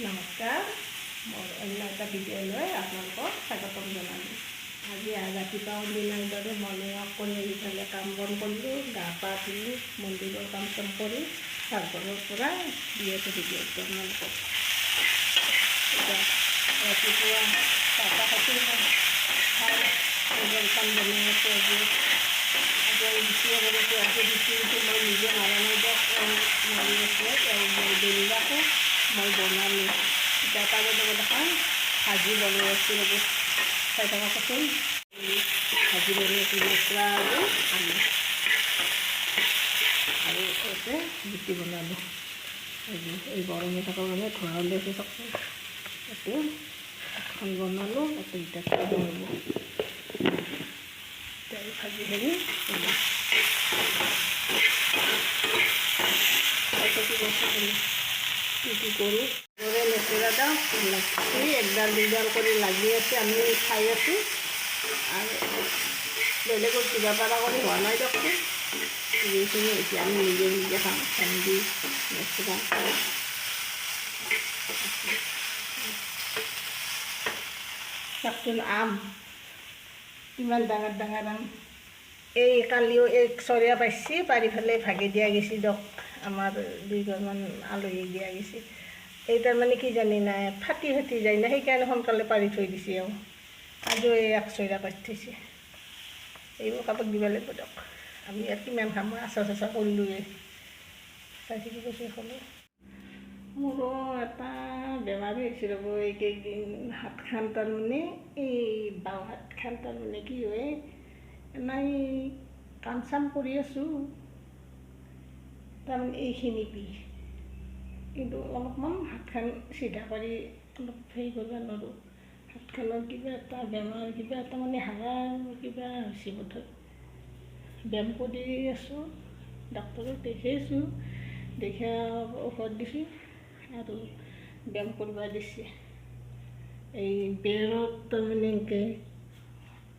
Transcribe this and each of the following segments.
নমস্কাৰ। মোৰ অন্য এটা ভিডিঅ'লৈ আপোনালোকক স্বাগতম জনালোঁ। আজি ৰাতিপুৱা দিনাৰ দৰে মৰ্ণিং ৱাক কৰি আহি পেলাই কাম বন কৰিলোঁ, গা পা ধুলোঁ, মন্দিৰৰ কাম চাম কৰি পাকঘৰৰ পৰা দি আছোঁ ভিডিঅ'টো আপোনালোকক। ৰাতিপুৱা চাহ খাইছোঁ খাই জলপান বনাই আছোঁ আজি আজি বিচিয়ে কৰিছোঁ আজি বিচি মই নিজে নাই দিয়ক মাৰি আছে মই বেলিলাকো মই বনালোঁ এতিয়া তাৰে লগত এখন ভাজি বনাই আছোঁ ৰ'ব চাই থকাচোন ভাজি বনাই আছোঁ মছলা আৰু আলু আৰু ইয়াতে ৰুটি বনালোঁ এই গৰমে থকা মানে ধোৱা উলিয়াইছে চাওকচোন ইয়াতে এখন বনালোঁ ইয়াতে ইটা খাব হ'ব তেল ভাজি হেৰি তাৰপিছত কি কি কি কৰোঁ ঘৰে লেতেৰা দাওঁ লাগি একডাল, দুডাল কৰি লাগি আছে আমি খাই আছোঁ আৰু বেলেগত কিবা পাৰা কৰি হোৱা নাই দিয়কচোন যিখিনি এতিয়া আমি নিজে নিজে খাওঁ ভেন্দি লেচেৰা চাওকচোন আম, ইমান ডাঙৰ ডাঙৰ আম। এই কালিও এই চৰিয়া পাইছে পাৰি পেলাই ভাগি দিয়া গৈছে আমাৰ দুইঘৰমান আলহীক দিয়া গৈছে। এই তাৰমানে কি জানি নাই ফাটি ফাটি যায় না, সেইকাৰণে সোনকালে পাৰি থৈ দিছে আৰু। আজিও এই এক চৰিয়া পাতি থৈছে এইবোৰ কাৰোবাক দিব লাগিব দিয়ক। আমি আৰু কিমান খাম আচাৰ চাচাৰ কৰিলোঁৱে চাই কৈছে খালোঁ মোৰো এটা বেমাৰী হৈছে ৰ'ব, এইকেইদিন হাতখন তাৰমানে। এই বাওঁ হাতখন তাৰমানে কি হয় এনেই কাম চাম কৰি আছোঁ। তাৰমানে এইখিনি বিষ। কিন্তু অলপমান হাতখন চিধা কৰি অলপ হেৰি কৰিব নোৱাৰোঁ। হাতখনৰ কিবা এটা বেমাৰ কিবা এটা মানে হাড়াৰ কিবা হৈছে বোধহয়। ব্যায়াম কৰি আছোঁ ডাক্তৰক দেখাইছোঁ দেখা ঔষধ দিছে আৰু ব্যায়াম কৰিব দিছে। এই বেৰত তাৰমানে এনেকৈ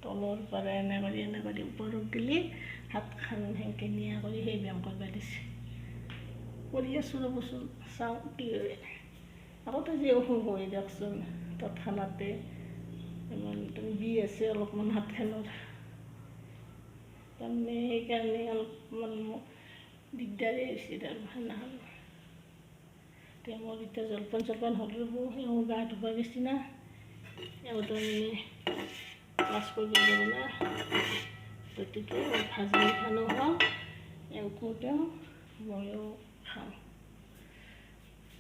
তলৰ পৰা এনে কৰি এনে কৰি ওপৰত দিলে হাতখন সেনেকৈ নিয়া কৰি সেই ব্যায়াম কৰিব দিছে। কৰি আছোঁ ৰ'বচোন চাওঁ কি হয় আগতে যি অসুখ হয় দিয়কচোন তৎক্ষণাতে বি আছে অলপমান হাতখনৰ তাৰমানে সেইকাৰণে অলপমান দিগদাৰেই হৈছে তাৰমানে নহ'ল এতিয়া মোৰ এতিয়া জলপান চলপান হ'ল ৰ'ব এওঁ গা ধুব গৈছে না এওঁ তাৰমানে ক্লাছ কৰিব যাব না গতিকে ভাজি খানো খাওঁ এওঁকো দিওঁ ময়ো খাওঁ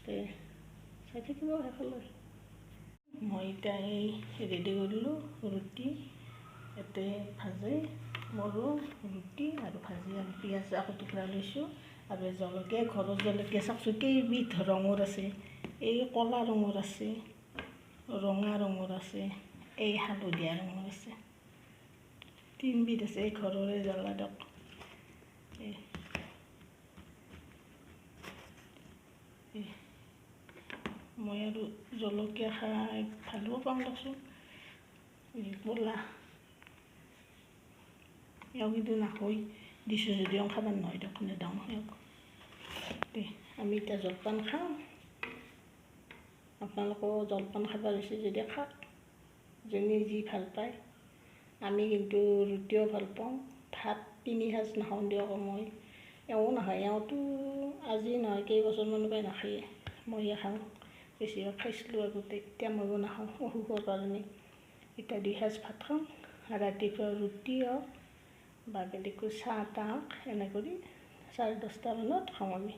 তে চাই থাকিব শেষলৈ মই এতিয়া এই ৰেডি কৰিলোঁ ৰুটি ইয়াতে ভাজি মৰো ৰুটি আৰু ভাজি আৰু পিঁয়াজ আকৌ টুকুৰা লৈছোঁ। আৰু জলকীয়া ঘৰৰ জলকীয়া চাওকচোন কেইবিধ ৰঙৰ আছে। এই ক'লা ৰঙৰ আছে ৰঙা ৰঙৰ আছে এই হালধীয়া ৰঙৰ আছে। তিনিবিধ আছে এই ঘৰৰে জ্বলা দিয়ক। এই মই আৰু জলকীয়া খাই ভালো পাওঁ ক'লা এওঁ কিন্তু নাখায় দিছোঁ যদিও খাব নহয় দিয়ক নেদাওঁ এওঁক দে আমি এতিয়া জলপান খাওঁ। আপোনালোকেও জলপান খাব লৈছে যদি খাওক যোনে যি ভাল পায়। আমি কিন্তু ৰুটিও ভাল পাওঁ। ভাত তিনি সাঁজ নাখাওঁ দিয়ক মই। এওঁ নাখায় এওঁতো আজি নহয় কেইবছৰমানৰ পৰাই নাখায়ে ময়ে খাওঁ বেছিভাগ খাইছিলোঁ আগতে এতিয়া ময়ো নাখাওঁ অসুখৰ কাৰণে এতিয়া দুই সাঁজ ভাত খাওঁ ৰাতিপুৱা ৰুটি হওক বা বেলেগকৈ চাহ তাহ হওক এনে কৰি চাৰে দহটামানত খাওঁ আমি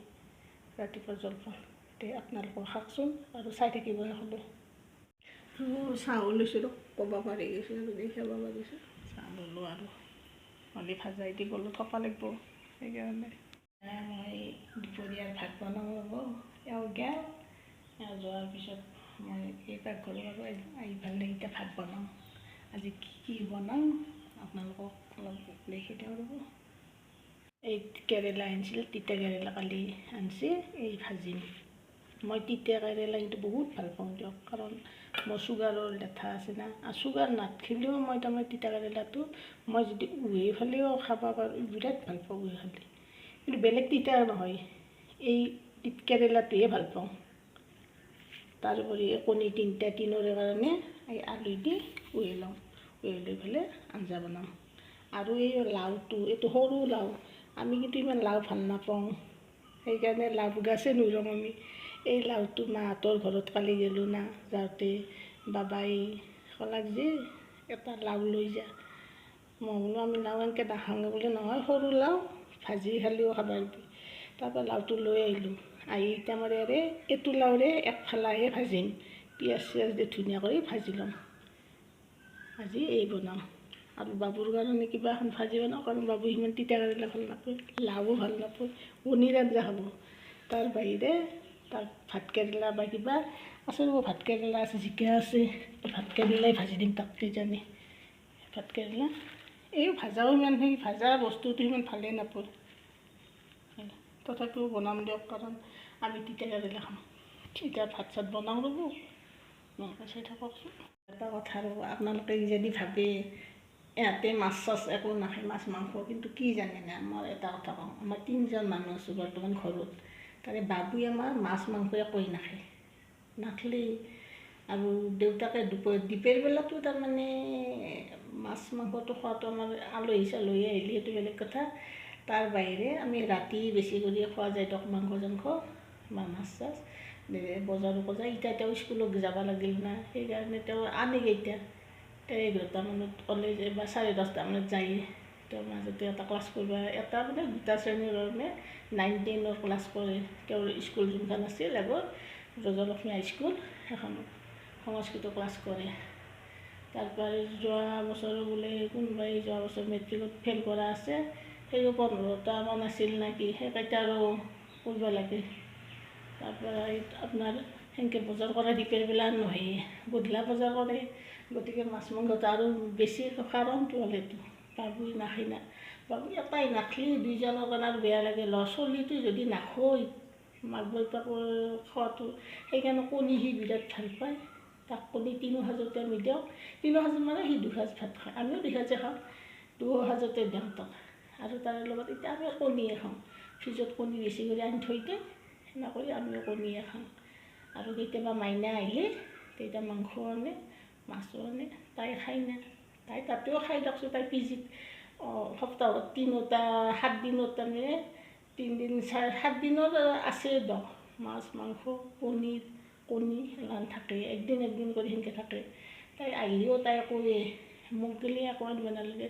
ৰাতিপুৱা জলপান এতিয়া আপোনালোকেও খাওকচোন আৰু চাই থাকিব হ'লে চাহো লৈছোঁ দিয়ক ক'ব পাৰি গৈছোঁ আৰু দেখাব পাৰিছোঁ চাহ ল'লোঁ আৰু হ'লে ভাজাই দি গ'লোঁ থপা লাগিব সেইকাৰণে মই দুপৰীয়াৰ ভাত বনাওঁ ৰ'ব এওঁ গেল যোৱাৰ পিছত মই এই পাকঘৰৰ আৰু আহি পেলাই এতিয়া ভাত বনাওঁ। আজি কি কি বনাওঁ আপোনালোকক অলপ দেখি দিওঁ ৰ'ব। এই কেৰেলা আনিছিল তিতা কেৰেলা কালি আনিছে এই ভাজিম। মই তিতা কেৰেলা কিন্তু বহুত ভাল পাওঁ দিয়ক কাৰণ মোৰ চুগাৰৰ লেঠা আছে না। আৰু চুগাৰ নাথাকিলেও মই তাৰমানে তিতা কেৰেলাটো মই যদি উহে ফালেও খাব পাৰোঁ বিৰাট ভাল পাওঁ উহে খালে কিন্তু বেলেগ তিতা নহয়। এই তিতা কেৰেলাটোহে ভাল পাওঁ। তাৰোপৰি কণী তিনিটা তিনৰে কাৰণে এই আলু দি উহে লওঁ। উহে লৈ পেলাই আঞ্জা বনাওঁ। আৰু এই লাওটো এইটো সৰু লাও আমি কিন্তু ইমান লাও ভাল নাপাওঁ। সেইকাৰণে লাও গাছে নুৰুওঁ আমি। এই লাওটো মাহঁতৰ ঘৰত কালি গ'লোঁ না যাওঁতে বাবাই ক'লাক যে এটা লাও লৈ যা। মই বোলো আমি লাও এনেকৈ নাখাওঁ বোলে নহয় সৰু লাও। ভাজি খালেও খাব পাৰিবি তাৰপৰা লাওটো লৈ আহিলোঁ। আহি মই ইয়াৰে এইটো লাওৰে একফালাহে ভাজিম। পিঁয়াজ চিয়াজ দি ধুনীয়া কৰি ভাজি ল'ম। ভাজি এই বনাওঁ। আৰু বাবুৰ কাৰণে কিবা এখন ভাজি বনাওঁ, কাৰণ বাবু সিমান তিতা কেৰেলা ভালো নাপায়। লাও ভালো নাপায়। কণীৰ আঞ্জা খাব। তাৰ বাহিৰে তাক ভাত কেৰেলা বা কিবা আছে ৰ'ব, ভাত কেৰেলা আছে, জিকা আছে। ভাত কেৰেলাই ভাজি দিম তাক কিজানি ভাত কেৰেলা এই ভাজাও ইমান সেই ভাজা বস্তুটো সিমান ভালেই নাপায় তথাপিও বনাম দিয়ক কাৰণ আমি তিতা কেৰেলা খাম। এতিয়া ভাত চাত বনাওঁ ৰ'ব নহ'লে চাই থাককচোন। এটা কথা ৰ'ব আপোনালোকে যদি ভাবে ইহঁতে মাছ চাছ একো নাখায় মাছ মাংস কিন্তু কি জানেনে আমাৰ এটা কথা কওঁ আমাৰ তিনিজন মানুহ আছোঁ বৰ্তমান ঘৰত। তাৰে বাবুই আমাৰ মাছ মাংস একোৱেই নাখায়। নাখালেই আৰু দেউতাকে দুপ দুপৰীয়া বেলাতো তাৰমানে মাছ মাংসটো খোৱাটো আমাৰ আলহী চালহী আহিলে সেইটো বেলেগ কথা। তাৰ বাহিৰে আমি ৰাতি বেছি কৰি খোৱা যায় ধৰক মাংস চাংস বা মাছ চাছ। বজাৰো বজাৰ এতিয়া তেওঁ স্কুলত যাব লাগিল না সেইকাৰণে তেওঁ আনেগৈ এতিয়া। তেওঁ এঘাৰটামানত যায় বা চাৰে দহটামানত যায়। তেওঁৰ মাজতে এটা ক্লাছ কৰিব এটা মানে দুটা শ্ৰেণীৰ কাৰণে নাইন টেনৰ ক্লাছ কৰে। তেওঁৰ স্কুল যোনখন আছিল আগত ৰজলক্ষ্মী হাইস্কুল সেইখনত। সংস্কৃত ক্লাছ কৰে। তাৰপৰা যোৱা বছৰো বোলে কোনোবাই যোৱা বছৰ মেট্ৰিকত ফেইল কৰা আছে সেইও পোন্ধৰটামান আছিল নেকি সেইকেইটা আৰু কৰিব লাগে। তাৰপৰা আপোনাৰ সেনেকৈ বজাৰ কৰা দিপেৰবেলা নহয়ে গধূলা বজাৰ কৰে গতিকে মাছ মাংসটো আৰু বেছি কাৰণটো হ'ল এইটো বাবুই নাখায় না বাবু এটাই নাখালে দুইজনৰ কাৰণে আৰু বেয়া লাগে ল'ৰা ছোৱালীটো যদি নাখায় মাক দেউতাকৰ খোৱাটো সেইকাৰণে কণী সি বিৰাট ভাল পায়। তাক কণী তিনি সাজতে আমি দিওঁ। তিনি সাজ মানে সি দুসাঁজ ভাত খায়। আমিও দুসাঁজে খাওঁ দুসাঁজতে দিওঁ তাক। আৰু তাৰে লগত এতিয়া আমি কণীয়ে খাওঁ। ফ্ৰিজত কণী বেছি কৰি আনি থৈ দিয়ে সেনেকৈ আমিও কণীয়ে খাওঁ। আৰু কেতিয়াবা মাইনা আহিলে তেতিয়া মাংস আনে মাছো আনে তাই খাই না। তাই তাতেও খাই দিয়কচোন তাই পিজিত। সপ্তাহত তিনিটা সাত দিনত তাৰমানে তিনিদিন চাৰি সাত দিনত আছে দিয়ক। মাছ মাংস পনীৰ। কণী এলান থাকে একদিন একদিন কৰি সেনেকৈ থাকে। তাই আহিলেও তাই কয়ে মোক গেলি একো আনিব নালাগে।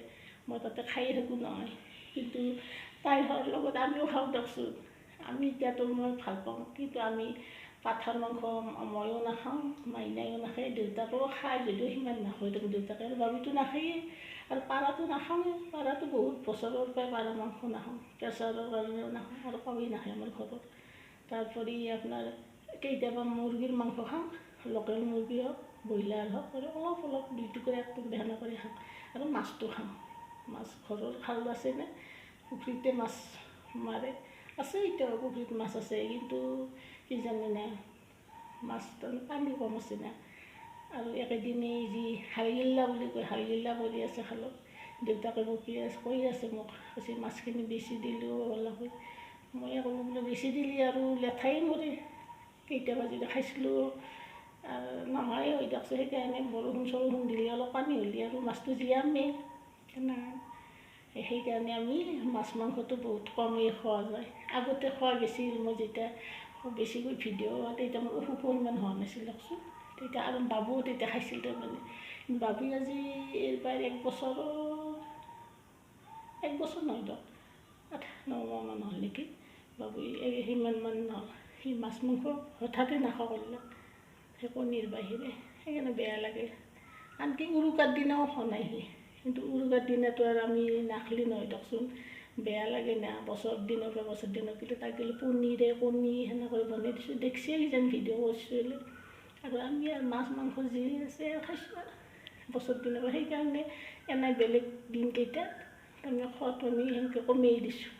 মই তাতে খায়ে থাকোঁ নহয়। কিন্তু তাইৰ লগত আমিও খাওঁ দিয়কচোন। আমি এতিয়াতো মই ভাল পাওঁ কিন্তু আমি পাঠাৰ মাংস ময়ো নাখাওঁ মাইনায়ো নাখায় দেউতাকেও খায় যদিও সিমান নাখায় দেখোন দেউতাকে আৰু বাবুটো নাখায়েই। আৰু পাৰাটো নাখাওঁৱে পাৰাটো বহুত বছৰৰ পৰাই পাৰা মাংস নাখাওঁ প্ৰেছাৰৰ কাৰণেও নাখাওঁ আৰু কাউৰী নাখায় আমাৰ ঘৰত। তাৰোপৰি আপোনাৰ কেতিয়াবা মুৰ্গীৰ মাংস খাওঁ লোকেল মুৰ্গী হওক ব্ৰইলাৰ হওক আৰু অলপ অলপ দুই টুকুৰা এক টুকুৰা সেনে কৰি খাওঁ আৰু মাছটো খাওঁ। মাছ ঘৰৰ খাল আছেনে পুখুৰীতে মাছ মাৰে। আছে এতিয়াও পুখুৰীত মাছ আছে কিন্তু কি জানেনে মাছ তাৰমানে পানী কম আছে না। আৰু একেদিনেই যি হাইলিল্লা বুলি কয় হাইলিল্লা কৰি আছে খালত। দেউতাকে বকি আছে কৈ আছে মোক কৈছে মাছখিনি বেছি দিলেও হ'ল হয়। মই ক'লোঁ বোলে বেছি দিলে আৰু লেঠাই মৰে। কেতিয়াবা যদি খাইছিলোঁ নহয় হৈ দিয়কচোন সেইকাৰণে বৰষুণ চৰষুণ দিলে অলপ পানী হ'লে আৰু মাছটো জীয়ামেই নাই সেইকাৰণে আমি মাছ মাংসটো বহুত কমেই খোৱা যায়। আগতে খোৱা বেছি মই যেতিয়া বেছিকৈ ভিডিঅ' তেতিয়া মোৰ অসুখো ইমান হোৱা নাছিল দিয়কচোন। তেতিয়া আৰু বাবুও তেতিয়া খাইছিল তাৰমানে। বাবুই আজি এইবাৰ এক বছৰ এক বছৰ নহয় দিয়ক আঠ নমাহমান হ'ল নেকি? বাবুই সিমানমান নহ'ল সি মাছ মাংস হঠাতে নাখাওঁ কৰিলে সেই কণীৰ বাহিৰে সেইকাৰণে বেয়া লাগে। আনকি উৰুকাৰ দিনাও খোৱা নাই সি। কিন্তু উৰুকাৰ দিনাতো আৰু আমি নাখালি নহয় দিয়কচোন। বেয়া লাগে না বছৰ দিনৰ পৰা বছৰ দিনৰ কিন্তু তাক গ'লে পনীৰে কণী সেনেকৈ বনাই দিছোঁ দেখছিয়ে কিজানি ভিডিঅ' কৰিছিলোঁ। আৰু আমি আৰু মাছ মাংস যি আছে খাইছোঁ আৰু বছৰ দিনৰ পৰা। সেইকাৰণে এনে বেলেগ দিনকেইটাত তাৰমানে খোৱাটো আমি সেনেকৈ কমেই দিছোঁ।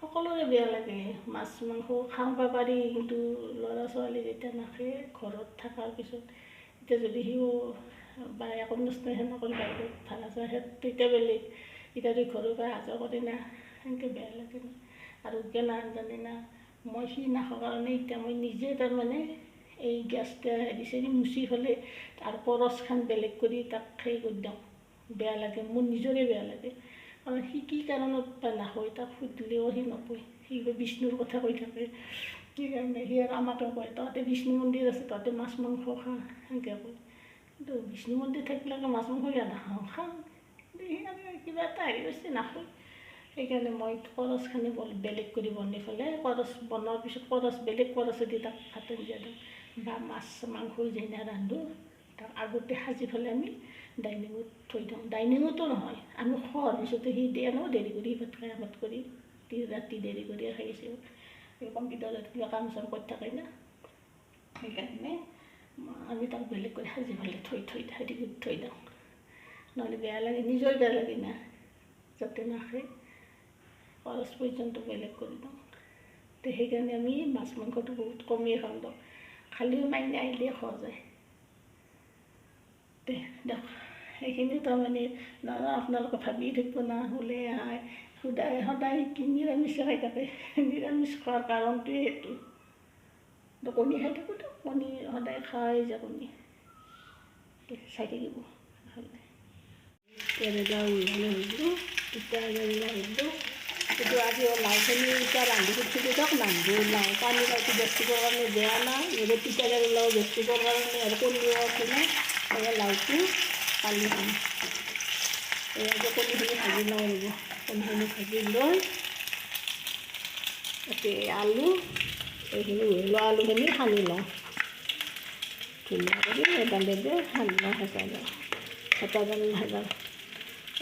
সকলোৰে বেয়া লাগে। মাছ মাংস খাব পাৰি কিন্তু ল'ৰা ছোৱালী যেতিয়া নাখায় ঘৰত থকাৰ পিছত এতিয়া যদি সিও বা একো অনুষ্ঠান সেনেকৈ বাহিৰত ভাড়া চাড়া তেতিয়া বেলেগ। এতিয়াতো ঘৰৰ পৰা যোৱা কৰে না সেনেকৈ বেয়া লাগে না। আৰু কেনা জানে না। মই সি নাখাওঁ কাৰণে এতিয়া মই নিজে তাৰমানে এই গেছটা হেৰি চেৰি মুচি পেলাই তাৰ কৰচখান বেলেগ কৰি তাক সেই কৰি দিওঁ। বেয়া লাগে মোৰ নিজৰে বেয়া লাগে। কাৰণ সি কি কাৰণত বা নাখায় তাক সুধিলেও সি নকয়। সি বিষ্ণুৰ কথা কৈ থাকে। সেইকাৰণে সি আৰু আমাকে কয় তহঁতে বিষ্ণু মন্দিৰ আছে তহঁতে মাছ মাংস খা সেনেকৈ কয়। কিন্তু বিষ্ণু মন্দিৰ থাকিলে মাছ মাংস কিয় নাখাওঁ? খাওঁ কিন্তু সি আৰু কিবা এটা হেৰি কৰিছে নাখায়। সেইকাৰণে মই কৰচখানি বল বেলেগ কৰি বনাই পেলাই কৰচ বনোৱাৰ পিছত কৰচ বেলেগ কৰচেদি তাক ভাত আঞ্জা দিওঁ। বা মাছ মাংস যেনে ৰান্ধোঁ তাক আগতে সাজি পেলাই আমি ডাইনিঙত থৈ দিওঁ ডাইনিঙতো নহয় আমি খোৱাৰ পিছতে সি দিয়ে ন দেৰি কৰি ভাত খাই ভাত কৰি ৰাতি দেৰি কৰি খাইছোঁ কম্পিউটাৰত কিবা কাম চাম কৰি থাকে না সেইকাৰণে আমি তাক বেলেগ কৰি সাজি পেলাই থৈ থৈ হেৰি কৰি থৈ দিওঁ নহ'লে বেয়া লাগে নিজৰ বেয়া লাগে না যাতে নাখায় খৰচ পৰ্যন্ত বেলেগ কৰি দিওঁ তো সেইকাৰণে আমি মাছ মাংসটো বহুত কমেই খাওঁ দিওঁ খালিও মাইনে আহিলে খোৱা যায় সেইখিনি তাৰমানে আপোনালোকে ভাবি থাকিব না ওলে আই, সদায় সদায় কি নিৰামিষে খাই থাকে। নিৰামিষ খোৱাৰ কাৰণটোৱে সেইটো। কণী খাই থাকোঁ দিয়ক কণী সদায় খাই যায় কণী। চাই থাকিব হ'লে কেৰেলা উলিয়ালে হ'লোঁ তিতা কেৰেলা হ'লোঁ কিন্তু আজি লাওখিনি এতিয়া ৰান্ধি কৰিছিলোঁ দিয়ক নান্ধো লাও পানী লাওটো গেষ্ট্ৰিকৰ কাৰণে বেয়া না যদি তিতা কেৰেলাও গেষ্ট্ৰিকৰ কাৰণে আৰু কণীও আছে এই লাওটো কালি খাম এয়াকে কণীখিনি ভাজি লওঁ ৰ'ব কণীখিনি ভাজি লৈ তাতে আলু এইখিনি লোৱা আলুখিনি সানি লওঁ। ধুনীয়া কৰি এডালেৰে সানি লওঁ, হেঁচা হেঁচাডাল হেঁচা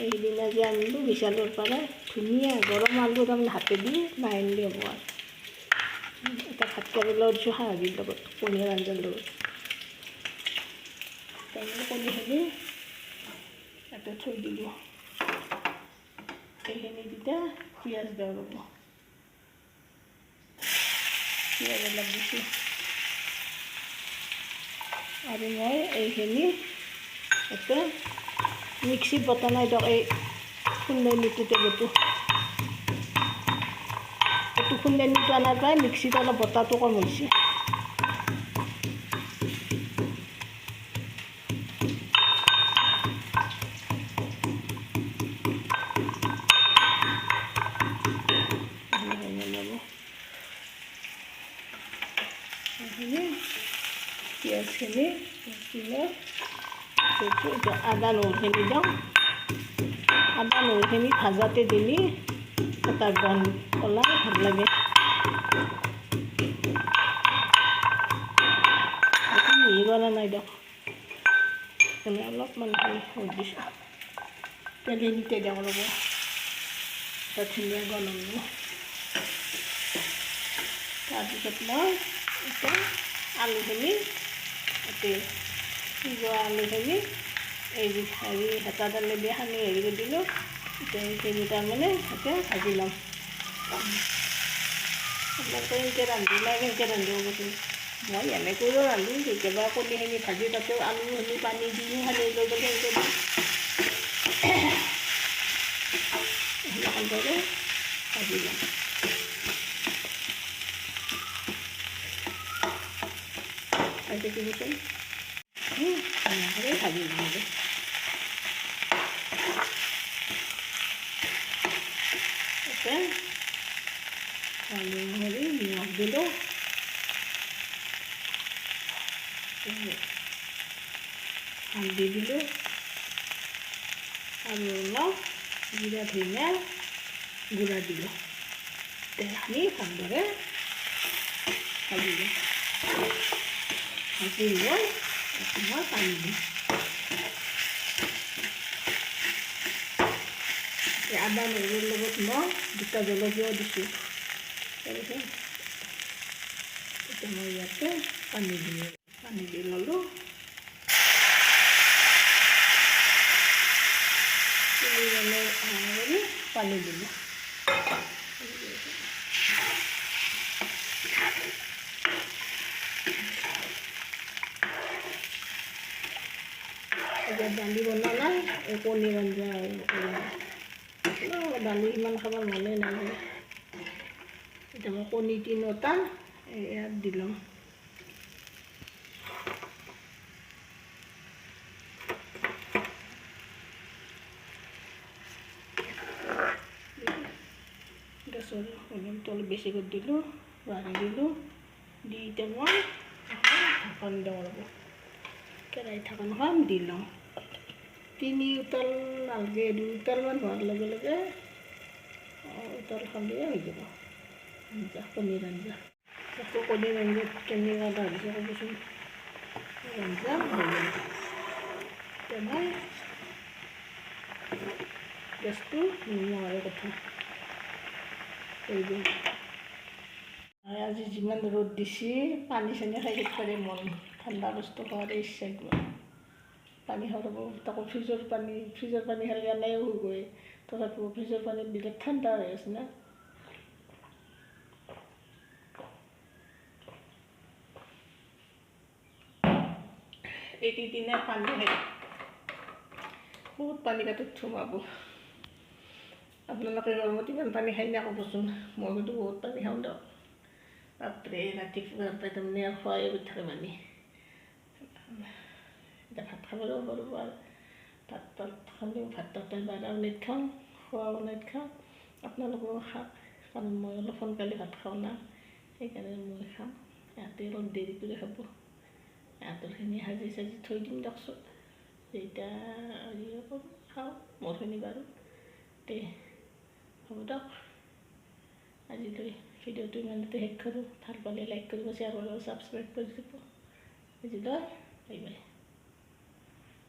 এইদিনা যে আনিলোঁ বিশালৰ পৰা ধুনীয়া গৰম আলু তাৰমানে হাতেদি নাইনিলে হ'ব আৰু এটা ভাত কেৰেলাও দিছোঁ সাহাজিৰ লগত পনীৰ আঞ্জাৰ লগত তাৰমানে কণীখিনি ইয়াতে থৈ দিলোঁ এইখিনি তেতিয়া পিঁয়াজ দিওঁ ৰ'ব পিঁয়াজ অলপ দিছোঁ আৰু মই এইখিনি এতিয়া মিক্সিত বটা নাই দিয়ক এই খুন্দনিটোতে বটো। এইটো খুন্দনিটো অনাৰ পৰাই মিক্সিত অলপ বটাটো কম হৈছে। আদা নহৰুখিনি দিওঁ। আদা নহৰুখিনি ভাজাতে দিলে, এটা গন ওলাই ভালো লাগে। মিহি কৰা নাই দিয়ক। এনে অলপমান হেৰি দিছোঁ। তেলিনিতে দিওঁ ৰ'ব। এটা ধুনীয়া তাৰপিছত মই আলুখিনি এতিয়া সিজোৱা আলুখিনি এই হেৰি হেতাডালে দি সানি হেৰি কৰি দিলোঁ, এতিয়া সেইখিনি তাৰমানে এতিয়া ভাজি ল'ম। আপোনালোকে এনেকৈ ৰান্ধি নাই কেনেকৈ ৰান্ধিব কৈছোঁ মই এনেকৈও ৰান্ধোঁ, কেতিয়াবা কণীখিনি ভাজি তাতে আলুখিনি পানী দিও সানি লৈ পেলাই এনেকৈ দিওঁ। সেনেকৈ ভাজি ল'ম। খাই থাকিবচোন ধুনীয়াকৈ ভাজি ল'ম দে তাতে আলু হেৰি নিমখ দিলোঁ হালধি দিলোঁ আৰু অলপ জিৰা ধনিয়া গুড়া দিলোঁ তেলখিনি ভালদৰে ভাজিলোঁ ভাজি লৈ তাতে মই পানী দিম এই আদা নহৰুৰ লগত মই দুটা জলকীয়াও দিছোঁ তাৰপিছত এতিয়া মই ইয়াতে পানী দিলোঁ পানী দি ল'লোঁ পানী দিলোঁ এতিয়া দালি বনালে নাই এই কণী আঞ্জা দালি ইমান খাব মনে নালাগে এতিয়া মই কণী তিনিটা ইয়াত দি অলপ তলত বেছি কৰি দিলোঁ ৰান্ধি দিলোঁ। দি এতিয়া মই ঢাকন দিওঁ ৰ'ব কেৰাহী ঢাকনখন দি লওঁ তিনি উতল নালগে দুই উতলমান হোৱাৰ লগে লগে উতল খালেই হৈ যাব। আঞ্জা কণীৰ আঞ্জা। আকৌ কণীৰ আঞ্জাত কেনেকুৱা এটা হৈছে ক'বচোন। আঞ্জা হৈ এতিয়া মই গেছটো নোহোৱাৰ কথা। কৰি আৰু আজি যিমান ৰ'দ দিছে পানী চানী খাই থাকিব পাৰে মন। ঠাণ্ডা বস্তু খোৱাৰ ইচ্ছা কিবা পানী খাব তাকো ফ্ৰিজৰ পানী ফ্ৰিজৰ পানী খালে এনেও গৈ। তথাপিও ফ্ৰিজৰ পানী বিৰাট ঠাণ্ডা হৈ আছে না। এটি দিনে পানী বহুত পানী গাঁতত সোমাব। আপোনালোকে গৰমত ইমান পানী খাই না ক'বচোন মই কিন্তু বহুত পানী খাওঁ দিয়ক। বাপৰে ৰাতিপুৱাৰ পৰা তাৰমানে খোৱাই এতিয়া ভাত খাবলৈও পাৰোঁ আৰু। ভাত তাত খালেও ভাত তাত বাৰ উনাইত খাওঁ খোৱা উনাইত খাওঁ। আপোনালোকেও খাওক কাৰণ মই অলপ সোনকালে ভাত খাওঁ না সেইকাৰণে মই খাওঁ। ইহঁতে অলপ দেৰি কৰি খাব। ইহঁতৰখিনি সাজি চাজি থৈ দিম দিয়কচোন। যেতিয়া হেৰি কৰোঁ খাওঁ মোৰখিনি বাৰু। তে হ'ব দিয়ক। আজিলৈ ভিডিঅ'টো ইমানতে শেষ কৰোঁ। ভাল পালে লাইক কৰিব শ্বেয়াৰ কৰিব ছাবস্ক্ৰাইব কৰি দিব। আজিলৈ বাই বাই